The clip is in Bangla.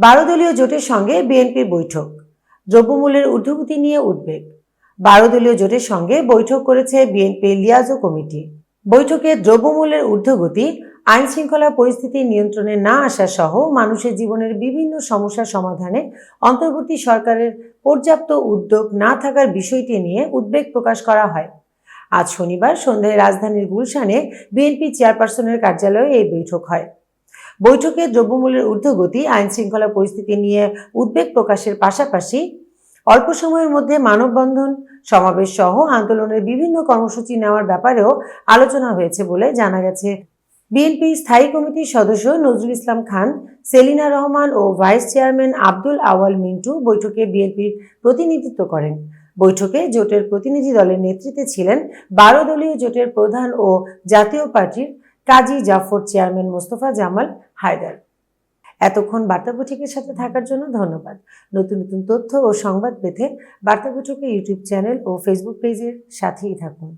বারো দলীয় জোটের সঙ্গে বিএনপির বৈঠক। দ্রব্যমূল্যের ঊর্ধ্বগতি নিয়ে উদ্বেগ। বারো দলীয় জোটের সঙ্গে বৈঠক করেছে বিএনপি লিয়াজো কমিটি। বৈঠকে দ্রব্যমূল্যের ঊর্ধ্বগতি আইন শৃঙ্খলা পরিস্থিতি নিয়ন্ত্রণে না আসা সহ মানুষের জীবনের বিভিন্ন সমস্যার সমাধানে অন্তর্বর্তী সরকারের পর্যাপ্ত উদ্যোগ না থাকার বিষয়টি নিয়ে উদ্বেগ প্রকাশ করা হয়। আজ শনিবার সন্ধ্যায় রাজধানীর গুলশানে বিএনপি চেয়ারপারসনের কার্যালয়ে এই বৈঠক হয়। বৈঠকে দ্রব্যমূল্যের ঊর্ধ্বগতি আইন শৃঙ্খলা পরিস্থিতি নিয়ে উদ্বেগ প্রকাশের পাশাপাশি অল্প সময়ের মধ্যে মানববন্ধন, সমাবেশ সহ আন্দোলনের বিভিন্ন কর্মসূচি নেওয়ার ব্যাপারেও আলোচনা হয়েছে বলে জানা গেছে। বিএনপির স্থায়ী কমিটির সদস্য নজরুল ইসলাম খান, সেলিনা রহমান ও ভাইস চেয়ারম্যান আব্দুল আওয়াল মিন্টু বৈঠকে বিএনপির প্রতিনিধিত্ব করেন। বৈঠকে জোটের প্রতিনিধি দলের নেতৃত্বে ছিলেন বারো দলীয় জোটের প্রধান ও জাতীয় পার্টির কাজী জাফর চেয়ারম্যান মোস্তফা জামাল হায়দার। এতক্ষণ বার্তা বৈঠকের সাথে থাকার জন্য ধন্যবাদ। নতুন নতুন তথ্য ও সংবাদ পেতে বার্তা বৈঠকের ইউটিউব চ্যানেল ও ফেসবুক পেজের সাথেই থাকুন।